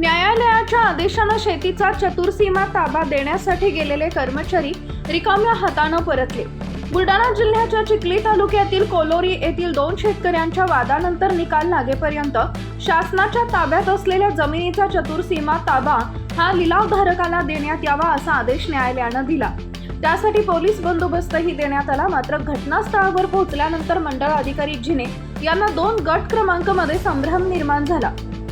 न्यायालयाच्या आदेशानं शेतीचा चतुर्सीमा ताबा देण्यासाठी गेलेले कर्मचारी रिकाम्या हातानं परतले. बुलढाणा जिल्ह्याच्या चिखली तालुक्यातील कोलोरी येथील दोन शेतकऱ्यांच्या वादानंतर निकाल लागेपर्यंत शासनाच्या ताब्यात असलेल्या जमिनीचा चतुर्सीमा ताबा हा लिलावधारकाला देण्यात यावा असा आदेश न्यायालयानं दिला. त्यासाठी पोलीस बंदोबस्तही देण्यात आला. मात्र घटनास्थळावर पोहोचल्यानंतर मंडळ अधिकारी जिने यांना दोन गट क्रमांकमध्ये संभ्रम निर्माण झाला.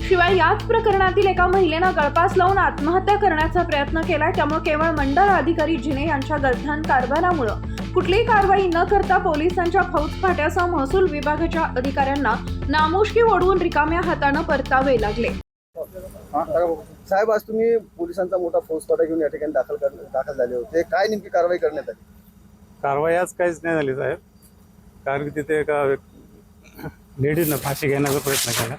शिवाय याच प्रकरणातील एका महिलेनं गळपास लावून आत्महत्या करण्याचा प्रयत्न केलाय. त्यामुळे केवळ मंडळ अधिकारी जिने यांच्या गलथान कारभारामुळं. कुठलीही कारवाई न करता पोलिसांच्या फौजफाट्यासह महसूल विभागाच्या अधिकाऱ्यांना नामुष्की ओढवून रिकाम्या हातानं परतावे लागले. साहेब आज तुम्ही पोलिसांचा मोठा फौजफाटा घेऊन या ठिकाणी दाखल कर दाखल झाले होते. काय नेमकी कारवाई करण्यात आली? कारवाई आज काहीच नाही झाली साहेब. कारण की तिथे एका लेडीजनं फाशी घेण्याचा प्रयत्न केला.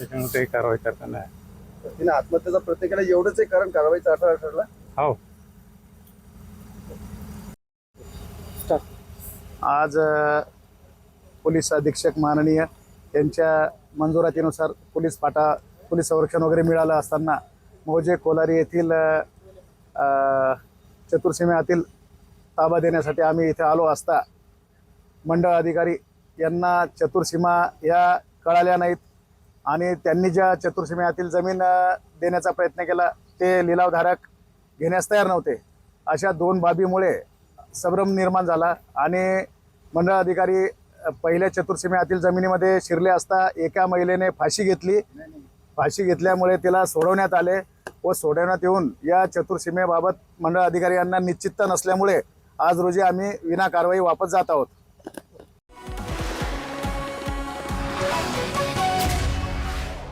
त्याच्यामुळे काही कारवाई करता नाही तिने आत्महत्येचा प्रयत्न केला एवढंच आहे कारण कारवाईचा अठरा ठरला हो. आज अ, पोलीस अधीक्षक माननीय यांच्या मंजुरातीनुसार पोलीस पाटा पोलीस संरक्षण वगैरे मिळालं असताना मौजे कोलारी येथील अ, अ, चतुर्सीमेतील ताबा देण्यासाठी आम्ही इथे आलो असता. मंडळ अधिकारी यांना चतुर्सीमा या कळाल्या नाहीत. आणि त्यांनी ज्या चतुर्सीमेतील जमीन देण्याचा प्रयत्न केला ते लिलावधारक घेण्यास तयार नव्हते. अशा दोन बाबीमुळे संभ्रम निर्माण झाला आणि मंडळ अधिकारी पहिल्या चतुर्सीमेतील जमिनीमध्ये शिरले असता एका महिलेने फाशी घेतली. फाशी घेतल्यामुळे तिला सोडवण्यात आले व सोडवण्यात येऊन या चतुर्सीमेबाबत मंडळ अधिकारी यांना निश्चितता नसल्यामुळे आज रोजी आम्ही विना कारवाई वापस जात आहोत.